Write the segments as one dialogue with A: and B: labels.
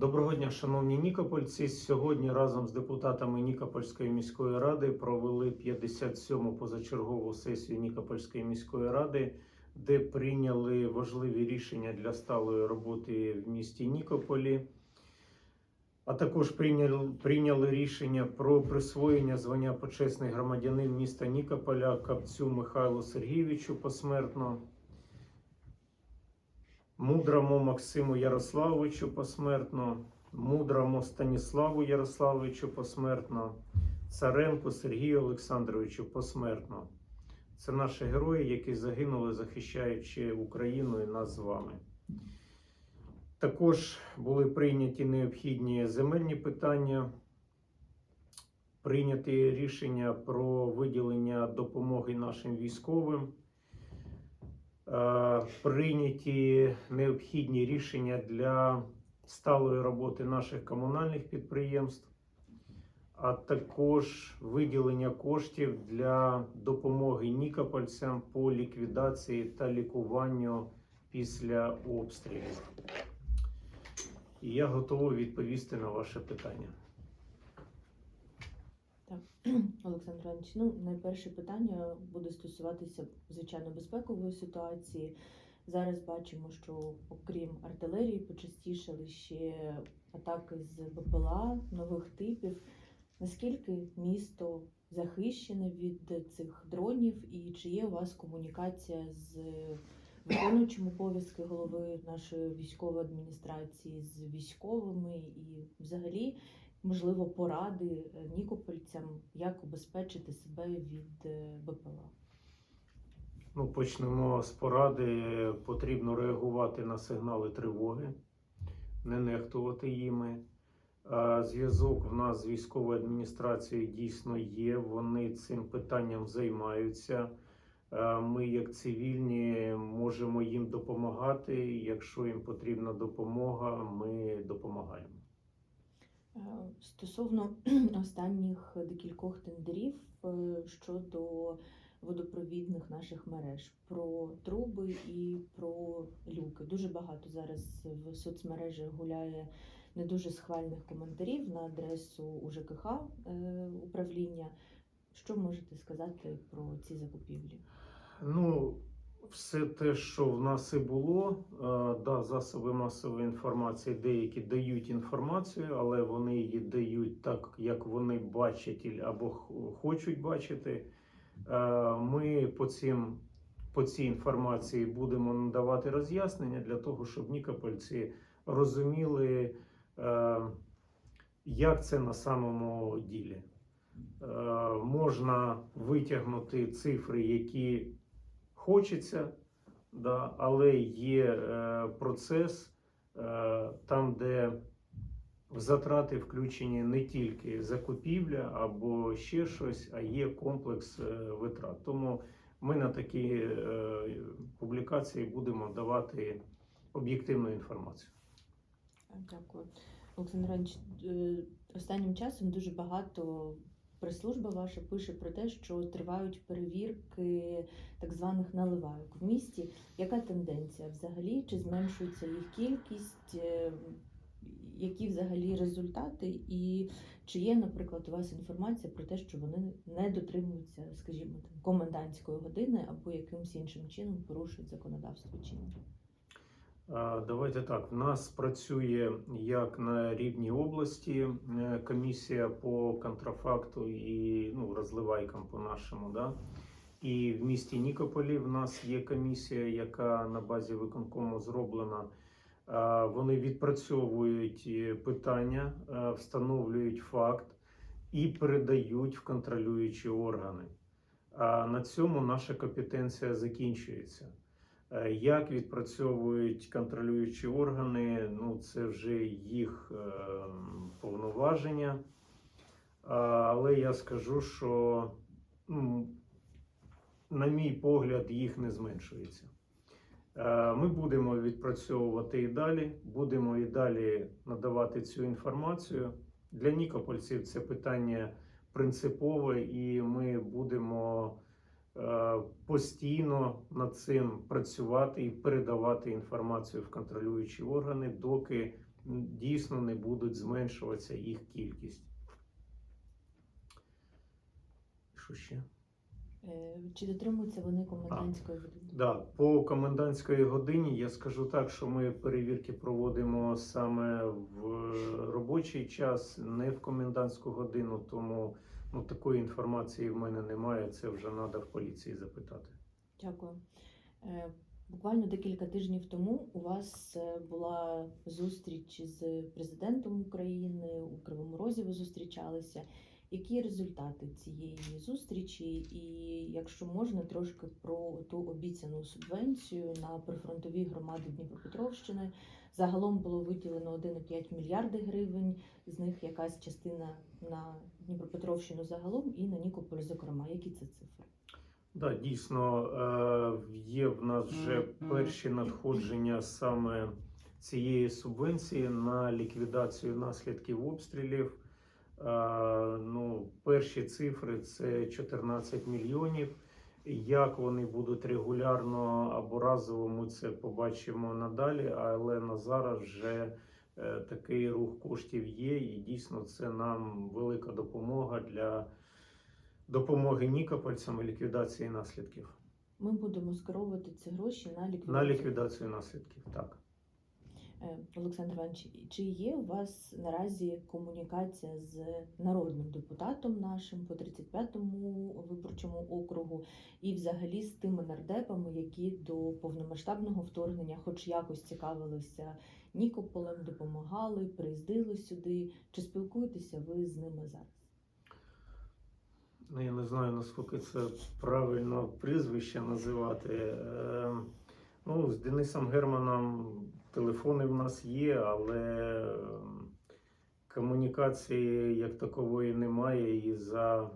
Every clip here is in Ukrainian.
A: Доброго дня, шановні нікопольці. Сьогодні разом з депутатами Нікопольської міської ради провели 57-му позачергову сесію Нікопольської міської ради, де прийняли важливі рішення для сталої роботи в місті Нікополі. А також прийняли, прийняли рішення про присвоєння звання почесний громадянин міста Нікополя Капцю Михайлу Сергійовичу посмертно. Мудрому Максиму Ярославовичу посмертно, мудрому Станіславу Ярославовичу посмертно, Царенку Сергію Олександровичу посмертно. Це наші герої, які загинули, захищаючи Україну і нас з вами. Також були прийняті необхідні земельні питання, прийняті рішення про виділення допомоги нашим військовим. Е, Прийняті необхідні рішення для сталої роботи наших комунальних підприємств, а також виділення коштів для допомоги нікопольцям по ліквідації та лікуванню після обстрілів. І я готовий відповісти на ваше питання.
B: Олександр Іванович, ну найперше питання буде стосуватися звичайно безпекової ситуації. Зараз бачимо, що окрім артилерії почастішали ще атаки з БПЛА нових типів. Наскільки місто захищене від цих дронів, і чи є у вас комунікація з виконуючим обов'язки голови нашої військової адміністрації, з військовими і взагалі можливо, поради е, нікопольцям, як убезпечити себе від е, БПЛА?
A: Ну, почнемо з поради. Потрібно реагувати на сигнали тривоги, не нехтувати їми. Зв'язок в нас з військовою адміністрацією дійсно є. Вони цим питанням займаються. Ми, як цивільні, можемо їм допомагати. Якщо їм потрібна допомога, ми
B: Стосовно останніх декількох тендерів е, щодо водопровідних наших мереж, про труби і про люки. Дуже багато зараз в соцмережі гуляє не дуже схвальних коментарів на адресу УЖКХ е, управління. Що можете сказати про ці закупівлі?
A: Ну, все те, що в нас і було, е, да, засоби масової інформації деякі дають інформацію, але вони її дають так, як вони бачать або хочуть бачити. Е, Ми по, цим, по цій інформації будемо надавати роз'яснення для того, щоб нікопольці розуміли, е, як це на самому ділі. Можна витягнути цифри, які хочеться, да, але є е, процес е, там, де в затрати включені не тільки закупівля або ще щось, а є комплекс е, витрат. Тому ми на такі е, публікації будемо давати об'єктивну інформацію.
B: Дякую. Олександр Іванович, е, останнім часом дуже багато прес-служба ваша пише про те, що тривають перевірки так званих наливайок в місті. Яка тенденція взагалі? Чи зменшується їх кількість? Е, Які взагалі результати? І чи є, наприклад, у вас інформація про те, що вони не дотримуються, скажімо, там, комендантської години або якимось іншим чином порушують законодавство чинне?
A: А, Давайте так. В нас працює як на рівні області е, комісія по контрафакту і ну, розливайкам по нашому. Да? І в місті Нікополі в нас є комісія, яка на базі виконкому зроблена. Вони відпрацьовують е, питання, встановлюють факт і передають в контролюючі органи. А на цьому наша компетенція закінчується. Е, Як відпрацьовують контролюючі органи, ну це вже їх е, повноваження. Але я скажу, що, ну, на мій погляд, їх не зменшується. Е, Ми будемо відпрацьовувати і далі, будемо і далі надавати цю інформацію. Для нікопольців це питання принципове, і ми будемо постійно над цим працювати і передавати інформацію в контролюючі органи, доки дійсно не будуть зменшуватися їх кількість. Що ще?
B: Е, Чи дотримуються вони комендантської години?
A: Да, по комендантської годині я скажу так, що ми перевірки проводимо саме в робочий час, не в комендантську годину, тому ну, такої інформації в мене немає. Це вже треба в поліції запитати.
B: Дякую. Е, Буквально декілька тижнів тому у вас е, була зустріч з президентом України у Кривому Розі. Ви зустрічалися. Які результати цієї зустрічі? І якщо можна, трошки про ту обіцяну субвенцію на прифронтові громади Дніпропетровщини. Загалом було виділено 1,5 мільярди гривень, з них якась частина на Дніпропетровщину загалом і на Нікополь, зокрема. Які це цифри?
A: Да, дійсно, е, є в нас вже перші надходження саме цієї субвенції на ліквідацію наслідків обстрілів. Е, Ну, перші цифри це 14 мільйонів. Як вони будуть регулярно або разово, ми це побачимо надалі, але на зараз вже е, такий рух коштів є, і дійсно це нам велика допомога для допомоги нікопольцям і ліквідації наслідків.
B: Ми будемо скеровувати ці гроші на ліквідацію.
A: На ліквідацію наслідків, так.
B: Е, Олександр Іванович, чи є у вас наразі комунікація з народним депутатом нашим по 35-му виборчому округу і взагалі з тими нардепами, які до повномасштабного вторгнення хоч якось цікавилися Нікополем, допомагали, приїздили сюди? Чи спілкуєтеся ви з ними зараз?
A: Ну, я не знаю, наскільки це правильно прізвище називати. Е, Ну, з Денисом Германом телефони в нас є, але е, комунікації як такової немає. І за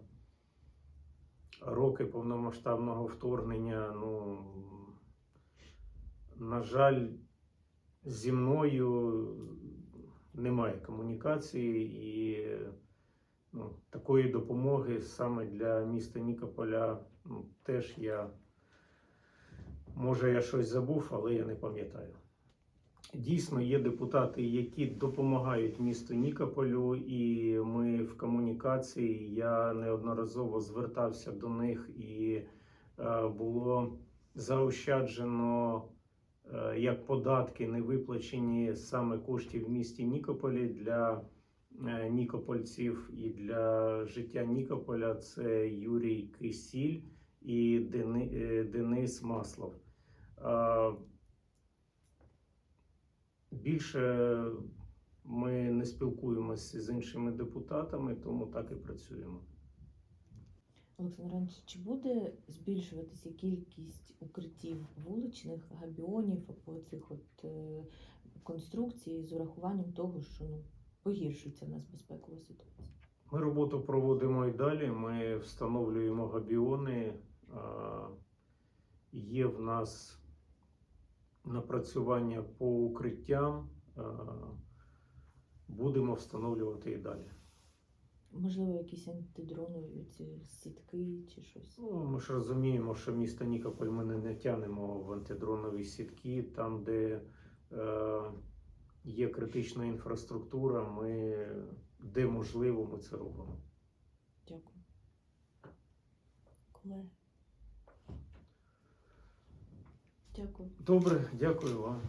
A: роки повномасштабного вторгнення, ну, на жаль, зі мною немає комунікації і ну, такої допомоги саме для міста Нікополя ну, теж я. Може, я щось забув, але я не пам'ятаю. Дійсно, є депутати, які допомагають місту Нікополю, і ми в комунікації. Я неодноразово звертався до них, і е, було заощаджено е, як податки не виплачені саме коштів в місті Нікополі для е, нікопольців і для життя Нікополя. Це Юрій Кисіль і Дени- Денис Маслов. Більше ми не спілкуємося з іншими депутатами, тому так і працюємо.
B: Олександр Іванович, чи буде збільшуватися кількість укриттів вуличних габіонів або цих от е, конструкцій з урахуванням того, що ну погіршується в нас безпекова ситуація?
A: Ми роботу проводимо і далі. Ми встановлюємо габіони. Є в нас напрацювання по укриттям. Будемо встановлювати і далі.
B: Можливо, якісь антидронові ці сітки чи щось.
A: Ну, ми ж розуміємо, що місто Нікополь ми не, не тянемо в антидронові сітки. Там, де е, є критична інфраструктура, ми, де можливо, ми це робимо.
B: Дякую. Колеги. Дякую.
A: Добре, дякую вам.